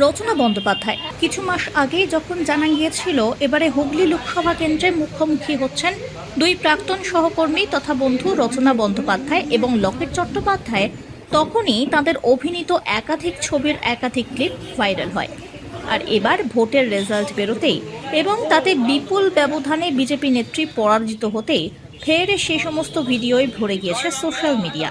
রচনা বন্দ্যোপাধ্যায়। কিছু মাস আগে যখন জানা গিয়েছিল, এবারে হুগলি লোকসভা কেন্দ্রে মুখোমুখি হচ্ছেন দুই প্রাক্তন সহকর্মী তথা বন্ধু রচনা বন্দ্যোপাধ্যায় এবং লকেট চট্টোপাধ্যায়। তখনই তাদের অভিনীত একাধিক ছবির একাধিক ক্লিপ ভাইরাল হয়। আর এবার ভোটের রেজাল্ট বেরোতেই এবং তাতে বিপুল ব্যবধানে বিজেপি নেত্রী পরাজিত হতেই ফের সে সমস্ত ভিডিওই ভরে গিয়েছে সোশ্যাল মিডিয়া।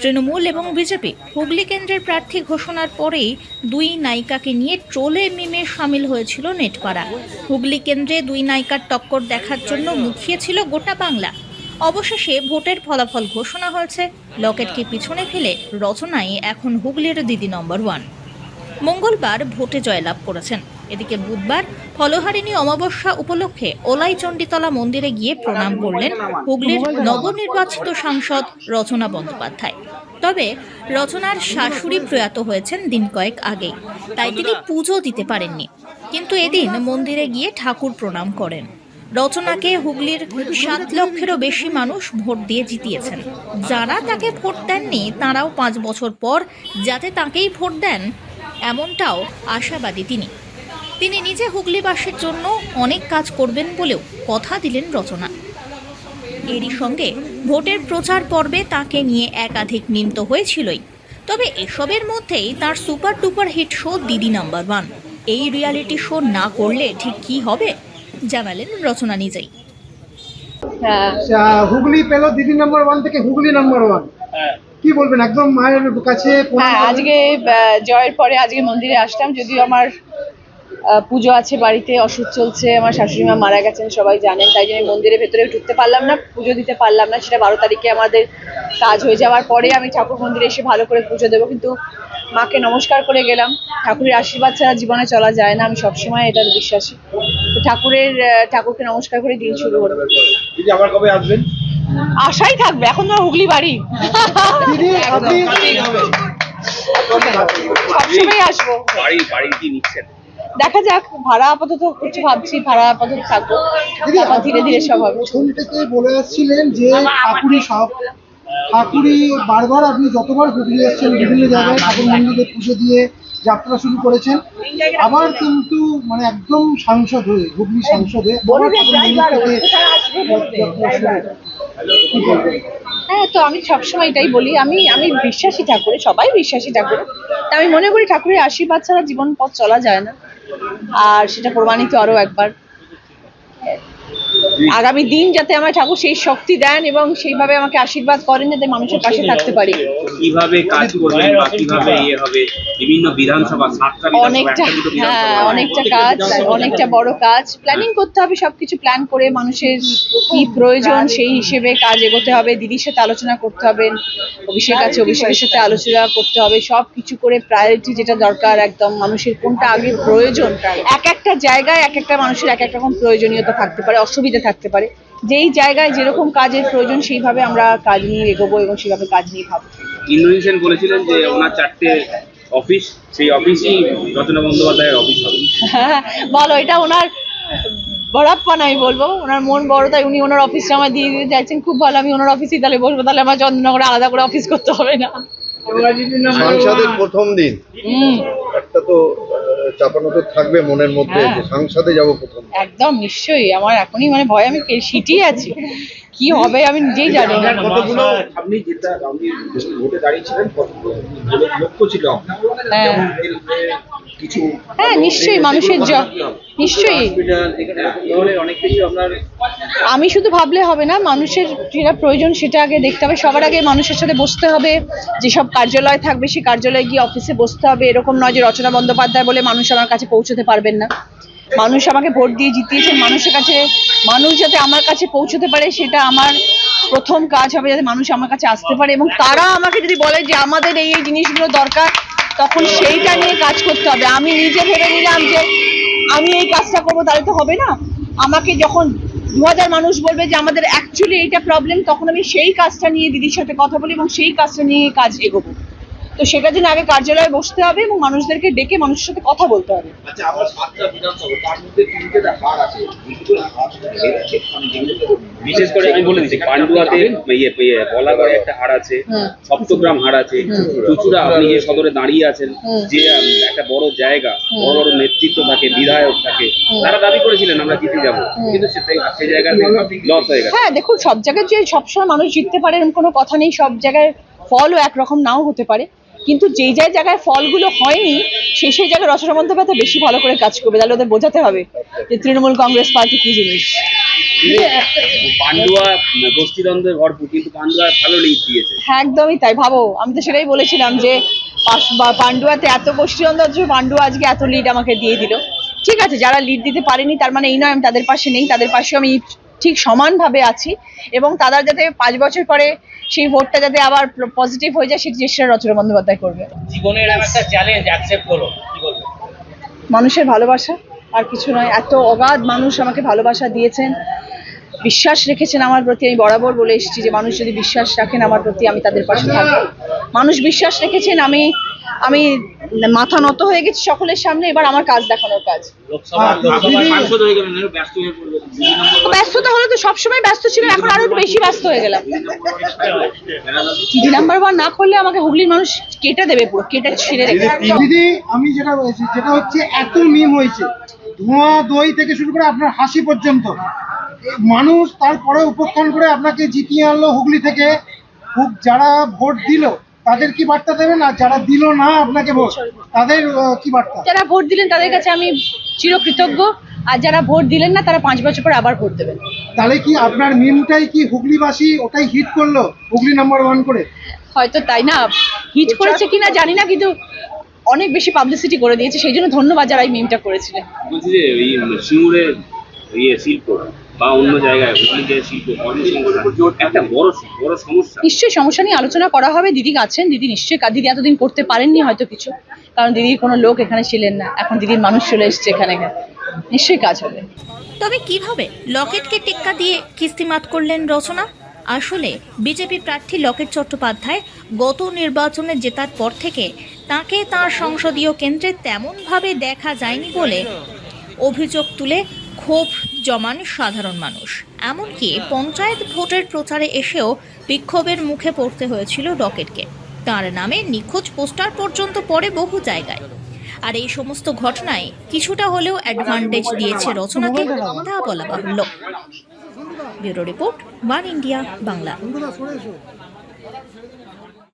তৃণমূল এবং বিজেপি হুগলি কেন্দ্রের প্রার্থী ঘোষণার পরেই দুই নায়িকাকে নিয়ে ট্রোলে মিমে সামিল হয়েছিল নেটপাড়া। হুগলি কেন্দ্রে দুই নায়িকার টক্কর দেখার জন্য মুখিয়েছিল গোটা বাংলা। অবশেষে ভোটের ফলাফল ঘোষণা হয়েছে। লকেটকে পিছনে ফেলে রচনাই এখন হুগলির দিদি নম্বর ওয়ান। মঙ্গলবার ভোটে জয়লাভ করেছেন। এদিকে বুধবার ফলহারিণী অমাবস্যা উপলক্ষে ওলাই চণ্ডীতলা মন্দিরে গিয়ে প্রণাম করলেন হুগলির নবনির্বাচিত সাংসদ রচনা বন্দ্যোপাধ্যায়। তবে রচনার শাশুড়ি প্রয়াত হয়েছেন দিন কয়েক আগেই, তাই তিনি পুজো দিতে পারেননি। কিন্তু এদিন মন্দিরে গিয়ে ঠাকুর প্রণাম করেন। রচনাকে হুগলির সাত লক্ষেরও বেশি মানুষ ভোট দিয়ে জিতিয়েছেন। যারা তাকে ভোট দেননি, তারাও পাঁচ বছর পর যাতে তাকেই ভোট দেন, এমনটাও আশাবাদী তিনি। তিনি নিজে হুগলিবাসীর জন্য অনেক কাজ করবেন বলেও কথা দিলেন রচনা। এরই সঙ্গে ভোটের প্রচার পর্বে তাকে নিয়ে একাধিক মিম তো হয়েছিলই। তবে এসবের মধ্যেই তার super duper hit show Didi number one. এই রিয়ালিটি শো না করলে ঠিক কি হবে? জানালেন রচনা নিজেই। হ্যাঁ আচ্ছা, হুগলি পেল দিদি নাম্বার ওয়ান থেকে হুগলি নাম্বার ওয়ান। কি বলবেন? একদম মায়ের কাছে হ্যাঁ আজকে জয়ের পরে আজকে মন্দিরে আসলাম যদিও আমার পুজো আছে বাড়িতে অসুখ চলছে আমার শাশুড়ি মা মারা গেছেন সবাই জানেন তাই জন্য মন্দিরের ভেতরে ঢুকতে পারলাম না পুজো দিতে পারলাম না সেটা বারো তারিখে আমাদের কাজ হয়ে যাওয়ার পরে আমি ঠাকুর মন্দিরে এসে ভালো করে পুজো দেবো কিন্তু মাকে নমস্কার করে গেলাম ঠাকুরের আশীর্বাদ ছাড়া জীবনে চলা যায় না আমি সবসময় এটার বিশ্বাসী। তো ঠাকুরের আহ, ঠাকুরকে নমস্কার করে দিন শুরু হলো। আবার কবে আসবেন? আশাই থাকবে এখন তো হুগলি বাড়ি। সবসময় আসব। বাড়ি বাড়ি কি নিচ্ছেন? দেখা যাক ভাড়া আপাতত কিছু ভাবছি ভাড়া আপাতত থাকব। তারপর ধীরে ধীরে সব হবে। প্রথম থেকে বলে আসছিলেন যে ঠাকুরি সব। ঠাকুরি বারবার আপনি যতবার হুগলি এসেছেন বিভিন্ন জায়গায় ঠাকুর মন্দিরে পুজো দিয়ে যাত্রা শুরু করেছেন। আবার কিন্তু মানে একদম সাংসদ হয়ে হুগলি সাংসদে? হ্যাঁ তো আমি সবসময় এটাই বলি আমি আমি বিশ্বাসী ঠাকুরে সবাই বিশ্বাসী ঠাকুরে। তা আমি মনে করি ঠাকুরের আশীর্বাদ ছাড়া জীবন পথ চলা যায় না। আর সেটা প্রমাণিত আরও একবার। আগামী দিন যাতে আমার ঠাকুর সেই শক্তি দেন এবং সেইভাবে আমাকে আশীর্বাদ করেন যাতে মানুষের পাশে থাকতে পারি। কীভাবে কাজ করবেন বা কীভাবে ইয়ে হবে বিভিন্ন বিধানসভা সাতটা অনেকটা হ্যাঁ অনেকটা কাজ অনেকটা বড় কাজ। প্ল্যানিং করতে হবে সবকিছু প্ল্যান করে মানুষের কি প্রয়োজন সেই হিসেবে কাজ এগোতে হবে দিদির সাথে আলোচনা করতে হবে অভিষেক আছে অভিষেকের সাথে আলোচনা করতে হবে সব কিছু করে প্রায়োরিটি যেটা দরকার একদম মানুষের কোনটা আগে প্রয়োজন এক একটা জায়গায় এক একটা মানুষের এক এক রকম প্রয়োজনীয়তা থাকতে পারে অসুবিধা থাকতে পারে। যেই জায়গায় যেরকম কাজের প্রয়োজন সেইভাবে আমরা কাজ নিয়ে এগোবো এবং সেইভাবে কাজ নিয়ে ভাববো। ইন্দ্রজিৎ সেন বলেছিলেন যে ওনার চারটে অফিস সেই অফিসই রচনা বন্দ্যোপাধ্যায়ের অফিস হবে। হ্যাঁ, বলো এটা ওনার বড়াপ্পান আমি বলব। ওনার মন বড় তাই উনি ওনার অফিসটা আমার দিয়ে দিতে চাইছেন। খুব ভালো আমি ওনার অফিসেই তাহলে বসবো তাহলে আমার চন্দ্রনগরে আলাদা করে অফিস করতে হবে না। সাংসদের প্রথম দিন। একটা তো চাপানো তো থাকবে মনের মধ্যে হ্যাঁ। যে সাংসদে যাব প্রথম। একদম নিশ্চয়ই। আমার এখনই মানে ভয় আমি সিটিয়ে আছি। কি হবে আমি নিজেই জানি না। কতগুলো আপনি যেটা আপনি ভোটে দাঁড়িয়েছিলেন কতগুলো? লক্ষ্য ছিল আপনার। হ্যাঁ। কিছু হ্যাঁ নিশ্চয়ই মানুষের নিশ্চয়ই। আমি শুধু ভাবলে হবে না মানুষের যেটা প্রয়োজন সেটা আগে দেখতে হবে। সবার আগে মানুষের সাথে বসতে হবে যেসব কার্যালয় থাকবে সেই কার্যালয়ে গিয়ে অফিসে বসতে হবে। এরকম নয় যে রচনা বন্দ্যোপাধ্যায় বলে মানুষ আমার কাছে পৌঁছতে পারবেন না। মানুষ আমাকে ভোট দিয়ে জিতিয়েছেন মানুষের কাছে মানুষ যাতে আমার কাছে পৌঁছতে পারে সেটা আমার প্রথম কাজ হবে যাতে মানুষ আমার কাছে আসতে পারে। এবং তারা আমাকে যদি বলে যে আমাদের এই এই জিনিসগুলো দরকার তখন সেইটা নিয়ে কাজ করতে হবে। আমি নিজে ভেবে নিলাম যে আমি এই কাজটা করব, তাহলে তো হবে না। আমাকে যখন দু হাজার মানুষ বলবে যে আমাদের অ্যাকচুয়ালি এইটা প্রবলেম তখন আমি সেই কাজটা নিয়ে দিদির সাথে কথা বলি এবং সেই কাজটা নিয়ে কাজ এগোবো। তো সেটার জন্য আগে কার্যালয়ে বসতে হবে এবং মানুষদেরকে ডেকে মানুষের সাথে কথা বলতে হবে। আচ্ছা বিশেষ করে আমি বলে দিচ্ছি পান্ডুয়াতে ইয়ে ইয়ে বলাগড়ে একটা হাড় আছে সপ্তগ্রাম হাড় আছে চুচুড়া আপনি যে সদরে দাঁড়িয়ে আছেন যে একটা বড় জায়গা বড় বড় নেতৃত্ব থাকে বিধায়ক থাকে তারা দাবি করেছিলেন আমরা জিতে যাব। কিন্তু সেই জায়গাতে লস হয়ে গেছে। হ্যাঁ দেখুন সব জায়গায় যে সবসময় মানুষ জিততে পারে এরকম কোনো কথা নেই সব জায়গায় ফলও একরকম নাও হতে পারে। কিন্তু যেই যেই জায়গায় ফলগুলো হয়নি সেই সেই জায়গায় রচনা বন্দ্যোপাধ্যায় বেশি ভালো করে কাজ করবে তাহলে ওদের বোঝাতে হবে যে তৃণমূল কংগ্রেস পার্টি কি জিনিস। পান্ডুয়া গোষ্ঠীদ্বন্দ্বে ভরপুর কিন্তু পান্ডুয়া ভালো লিড দিয়েছে। হ্যাঁ একদমই তাই। ভাবো আমি তো সেটাই বলেছিলাম যে পান্ডুয়াতে এত গোষ্ঠীদ্বন্দ্ব পান্ডুয়া আজকে এত লিড আমাকে দিয়ে দিল। ঠিক আছে যারা লিড দিতে পারেনি তার মানে এই নয় আমি তাদের পাশে নেই। তাদের পাশে আমি ঠিক সমানভাবে আছি এবং তারা যাতে পাঁচ বছর পরে সেই ভোটটা যাতে আবার পজিটিভ হয়ে যায় সেই চেষ্টা রচনা বন্দ্যোপাধ্যায় করবে। জীবনের একটা চ্যালেঞ্জ অ্যাকসেপ্ট করো কি বলব? মানুষের ভালোবাসা আর কিছু নয়। এত অগাধ মানুষ আমাকে ভালোবাসা দিয়েছেন। বিশ্বাস রেখেছেন আমার প্রতি আমি বরাবর বলে এসেছি যে মানুষ যদি বিশ্বাস রাখেন আমার প্রতি আমি তাদের পাশে থাকব। মানুষ বিশ্বাস রেখেছেন আমি আমি মাথা নত হয়ে গেছি সকলের সামনে এবার আমার কাজ দেখানোর কাজ। দুই ব্যস্ততা হলে তো সবসময় ব্যস্ত ছিলাম এখন আরও বেশি ব্যস্ত হয়ে গেলাম। দিদি নাম্বার ওয়ান না করলে আমাকে হুগলির মানুষ কেটে দেবে পুরো কেটে ছিঁড়ে রেখে দেবে। দিদি আমি যেটা বলছি যেটা হচ্ছে এত মিম হয়েছে। ধোঁয়া দই থেকে শুরু করে আপনার হাসি পর্যন্ত। মানুষ তারপরে উপক্ষণ করে আপনাকে জিতিয়ে আনলো হুগলি থেকে। হুগ- যারা ভোট দিল তাদের কি বার্তা দেবেন? আর যারা দিল না আপনাকে ভোট তাদের কি বার্তা? যারা ভোট দিলেন তাদের কাছে আমি চিরকৃতজ্ঞ। আর যারা ভোট দিলেন না তারা পাঁচ বছর পরে আবার ভোট দেবেন। তাহলে কি আপনার মিমটাই কি হুগলিবাসী ওটাই হিট করল হুগলি নাম্বার ওয়ান করে? হয়তো তাই না হিট করেছে কিনা জানি না কিন্তু অনেক বেশি পাবলিসিটি করে দিয়েছে। সেই জন্য ধন্যবাদ যারা এই মিমটা করেছিলেন। বলছি যে এই সিঙ্গুরের ইয়ে শিল্প বা অন্য জায়গায় হুগলি যে শিল্প কর্মসংস্থান একটা বড় বড় সমস্যা। নিশ্চয়ই সমস্যা নিয়ে আলোচনা করা হবে। দিদি আছেন দিদি নিশ্চয়ই দিদি এতদিন করতে পারেননি হয়তো কিছু। কারণ দিদির কোনো লোক এখানে ছিলেন না। এখন দিদির মানুষ চলে এসছে এখানে। নিশ্চয়ই কাজ হবে। তবে কীভাবে লকেটকে টেক্কা দিয়ে কিস্তিমাত করলেন রচনা? আসলে বিজেপি প্রার্থী লকেট চট্টোপাধ্যায় গত নির্বাচনে জেতার পর থেকে তাকে তার সংসদীয় কেন্দ্রে তেমনভাবে দেখা যায়নি বলে অভিযোগ তুলে ক্ষোভ জমান সাধারণ মানুষ। এমনকি পঞ্চায়েত ভোটের প্রচারে এসেও বিক্ষোভের মুখে পড়তে হয়েছিল রকেটকে। তার নামে নিখোঁজ পোস্টার পর্যন্ত পড়ে বহু জায়গায়। আর এই সমস্ত ঘটনায় কিছুটা হলেও অ্যাডভান্টেজ দিয়েছে রচনাকে তা বলা বাহুল্য। Bureau report, one India, Bangla.